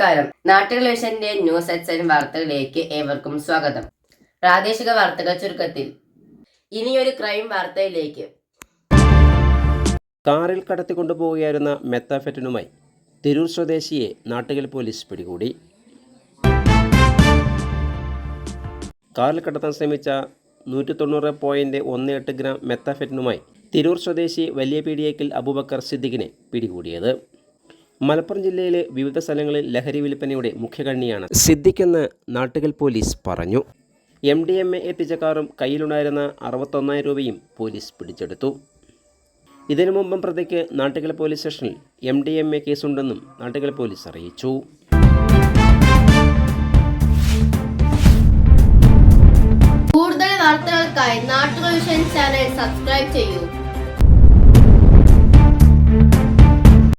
നാട്ടുകൾ വിഷന്റെ news എക്സൈൻ വാർത്തകളിലേക്ക് ഏവർക്കും സ്വാഗതം. പ്രാദേശിക വാർത്തകൾ ചുരുക്കത്തിൽ. ഇനിയൊരു ക്രൈം വാർത്തയിലേക്ക്. കാറിൽ കടത്തിക്കൊണ്ടുപോവുകയായിരുന്ന മെത്താഫെറ്റിനുമായി തിരൂർ സ്വദേശിയെ നാട്ടുകൽ പോലീസ് പിടികൂടി. കാറിൽ കടത്താൻ ശ്രമിച്ച നൂറ്റി തൊണ്ണൂറ് പോയിന്റ് ഒന്ന് എട്ട് ഗ്രാം മെത്താഫെറ്റിനുമായി തിരൂർ സ്വദേശി വലിയ പീഡിയക്കിൽ അബൂബക്കർ സിദ്ദിഖിനെ പിടികൂടിയത്. മലപ്പുറം ജില്ലയിലെ വിവിധ സ്ഥലങ്ങളിൽ ലഹരി വിൽപ്പനയുടെ മുഖ്യകണ്ണിയാണ് സിദ്ദിഖെന്ന് നാട്ടുകൽ പോലീസ് പറഞ്ഞു. എം ഡി എം എ എത്തിച്ച കാറും കയ്യിലുണ്ടായിരുന്ന അറുപത്തൊന്നായിരം രൂപയും പോലീസ് പിടിച്ചെടുത്തു. ഇതിനു മുമ്പും പ്രതിക്ക് നാട്ടുകൽ പോലീസ് സ്റ്റേഷനിൽ എം ഡി എം എ കേസുണ്ടെന്നും നാട്ടുകൽ പോലീസ് അറിയിച്ചു. കൂടുതൽ വാർത്തകൾക്കായി നാട്ടുകൾ വിഷൻ ചാനൽ സബ്സ്ക്രൈബ് ചെയ്യൂ.